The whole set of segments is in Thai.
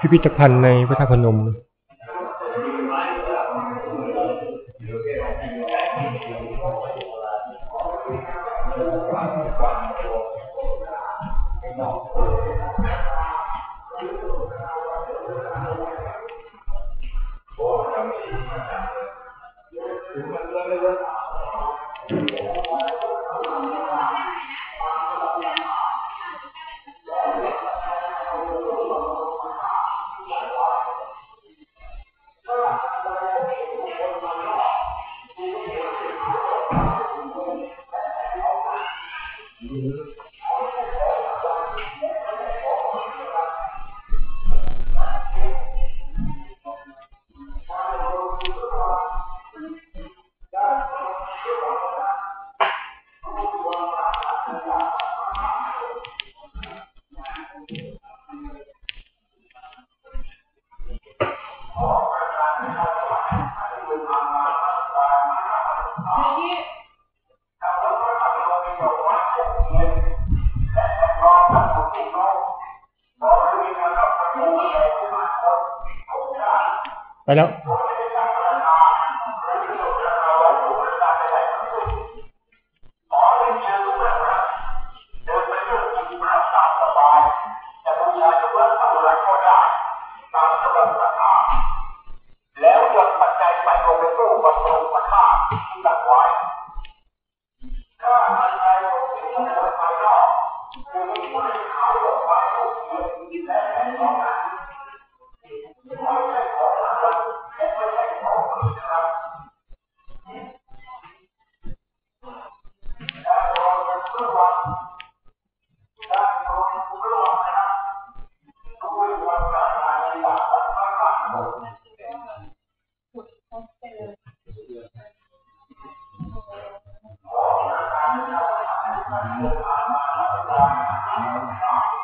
พิพิธภัณฑ์ในพระธาตุพนมไปแล้วที่วิ่ง I don't,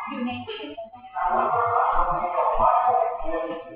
อยู่ในที่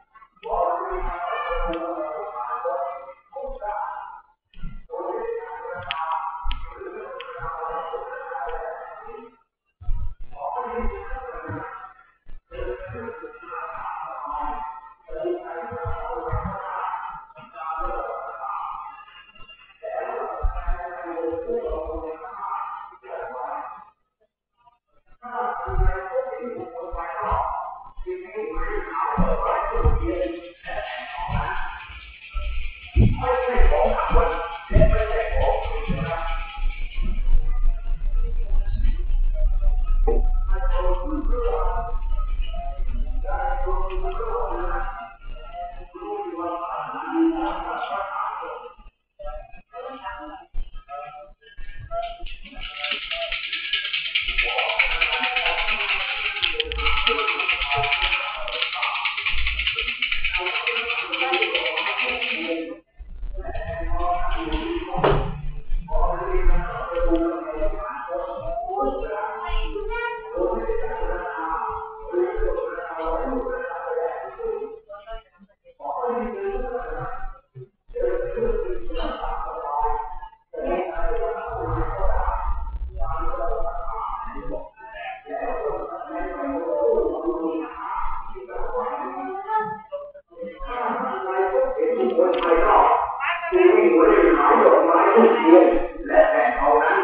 ไล่ขายดอกไม้ทุกเทียนและแต่เอานั้น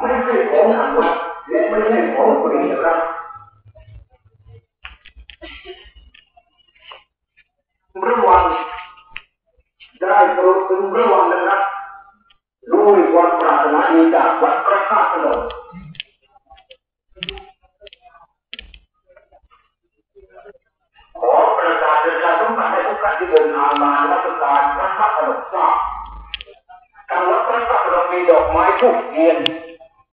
ไม่ใช่ของทางวัลและไม่ใช่ของฟรีนะครับระวังได้โปรดพึงระวัง ที่เดินทางมาวัดการพระธาตุพนมทราบการรับพระธาตุพนมมีดอกไม้ทุกเทียน